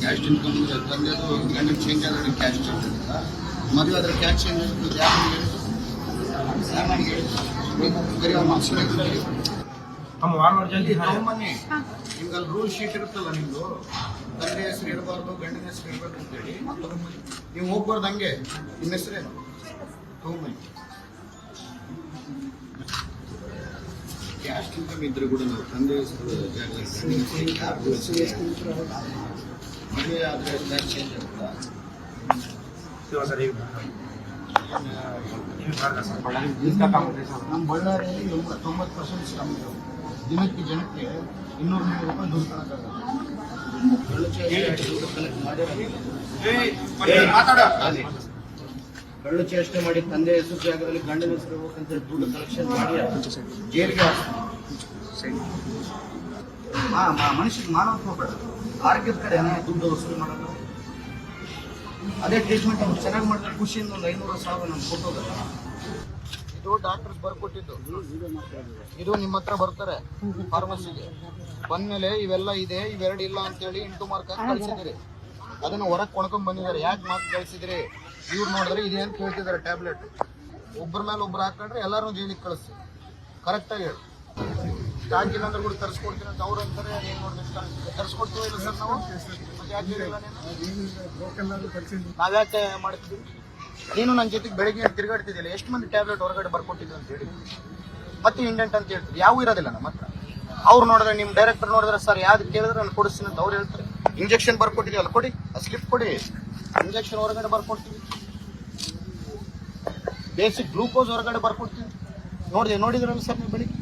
Cash income ತಂದೆದು ಗಂಡ change ಆದರೆ cash change ಅಂತ ಮದುವೆ ಅದ್ರ ಕ್ಯಾಶ್ ಚೇಂಜ್ ಆಗಿದ್ದು ಯಾರು ಮನೆ ನಿಮ್ಗೆ ಅಲ್ಲಿ ರೂಲ್ ಶೀಟ್ ಇರುತ್ತಲ್ಲ ನಿಮ್ದು? ತಂದೆ ಹೆಸರು ಇಡಬಾರ್ದು ಗಂಡನ ಹೆಸರು ಇಡಬೇಕು ಅಂತೇಳಿ. ನೀವು ಹೋಗ್ಬಾರ್ದು ಹಂಗೆ. ನಿಮ್ಮ ಹೆಸರೇನು? ತಗೊಂಬನ್ನಿ ಕ್ಯಾಶ್ ಇನ್ಕಮ್ ಇದ್ರೂ ಕೂಡ ನಾವು ತಂದೆ ಹೆಸರು ಮದುವೆ ಆದರೆ ಎಲ್ಲ ಚೇಂಜ್ ಆಗ್ತದೆ ನಮ್ಮ ಬಳ್ಳಾರಿಯಲ್ಲಿ ತೊಂಬತ್ತು ಪರ್ಸೆಂಟ್ ಸ್ಲಮ್ ದಿನಕ್ಕೆ ಜನಕ್ಕೆ ಇನ್ನೂರು ನೂರು ರೂಪಾಯಿ ದುಡ್ಡು ಕಲೆಕ್ಟ್ ಮಾಡಿ ಕಳ್ಳು ಚೇಷ್ಟೆ ಮಾಡಿ ತಂದೆ ಹೆಸರು ಜಾಗದಲ್ಲಿ ಗಂಡನ ಹೆಸರು ಹೋಗಂತ ದುಡ್ಡು ಕಲೆಕ್ಷನ್ ಮಾಡಿ ಜೈಲಿಗೆ ಮನುಷ್ಯಕ್ಕೆ ಮಾನವತ್ವ ಬೇಡ. ಆರೋಗ್ಯದ ಕಡೆ ದುಡ್ಡು ವಸೂಲಿ ಮಾಡೋದು. ಅದೇ ಟ್ರೀಟ್ಮೆಂಟ್ ಅವ್ರು ಚೆನ್ನಾಗಿ ಮಾಡ್ತಾರೆ. ಖುಷಿಯಿಂದ ಒಂದು ಐನೂರು ಸಾವಿರ ನಮ್ಗೆ ಕೊಟ್ಟೋಗಲ್ಲ ಇದು ಡಾಕ್ಟರ್ಸ್ ಬರ್ಕೊಟ್ಟಿದ್ದು. ಇದು ನಿಮ್ಮ ಹತ್ರ ಬರ್ತಾರೆ ಫಾರ್ಮಸಿಗೆ ಬಂದ್ಮೇಲೆ ಇವೆಲ್ಲ ಇದೆ, ಇವೆರಡು ಇಲ್ಲ ಅಂತೇಳಿ ಇಂಟು ಮಾರ್ಕ್ ಕಳ್ಸಿದಿರಿ ಅದನ್ನ ಹೊರಗೆ ಕೊಣ್ಕೊಂಡ್ ಬಂದಿದ್ದಾರೆ. ಯಾಕೆ ಮಾರ್ಕ್ ಕಳ್ಸಿದ್ರಿ ಇವ್ರು ನೋಡಿದ್ರೆ ಇದೇನು ಕೇಳ್ತಿದ್ದಾರೆ ಟ್ಯಾಬ್ಲೆಟ್? ಒಬ್ಬರ ಮೇಲೆ ಒಬ್ರು ಹಾಕೊಂಡ್ರೆ ಎಲ್ಲರೂ ಜೈಲಿಗೆ ಕಳಿಸಿ. ಕರೆಕ್ಟಾಗಿ ಹೇಳಿ. ಸ್ಟಾಕ್ ಇಲ್ಲ ಅಂದ್ರೆ ಕೂಡ ತರಿಸ್ಕೊಡ್ತೀನಿ ಅಂತ ಅವ್ರು ಅಂತಾರೆ ಏನು ನೋಡ್ಬೇಕು ತರಿಸ್ಕೊಡ್ತೀವಿ ಇಲ್ಲ ಸರ್ ನಾವು? ಯಾಕೆ ಮಾಡ್ತೀವಿ ನೀನು? ನನ್ನ ಜೊತೆಗೆ ಬೆಳಿಗ್ಗೆ ತಿರುಗಾಡ್ತಿದ್ದಿಲ್ಲ ಎಷ್ಟು ಮಂದಿ ಟ್ಯಾಬ್ಲೆಟ್ ಹೊರಗಡೆ ಬರ್ಕೊಟ್ಟಿದ್ರು ಅಂತ ಹೇಳಿ. ಮತ್ತೆ ಇಂಡೆಂಟ್ ಅಂತ ಹೇಳ್ತೀವಿ. ಯಾವ ಇರೋದಿಲ್ಲ ನಮ್ಮ ಹತ್ರ. ಅವ್ರು ನೋಡಿದ್ರೆ ನಿಮ್ಮ ಡೈರೆಕ್ಟರ್ ನೋಡಿದ್ರೆ ಸರ್ ಯಾವ್ದು ಕೇಳಿದ್ರೆ ನಾನು ಕೊಡಿಸ್ತೀನಿ ಅಂತ ಅವ್ರು ಹೇಳ್ತಾರೆ. ಇಂಜೆಕ್ಷನ್ ಬರ್ಕೊಟ್ಟಿದ್ಯಲ್ಲ, ಕೊಡಿ. ಸ್ಲಿಪ್ ಕೊಡಿ. ಇಂಜೆಕ್ಷನ್ ಹೊರಗಡೆ ಬರ್ಕೊಡ್ತೀವಿ. ಬೇಸಿಕ್ ಗ್ಲೂಕೋಸ್ ಹೊರಗಡೆ ಬರ್ಕೊಡ್ತೀವಿ ನೋಡಿದೆ ನೋಡಿದ್ರಲ್ಲ ಸರ್ ನೀವು ಬೆಳಿಗ್ಗೆ?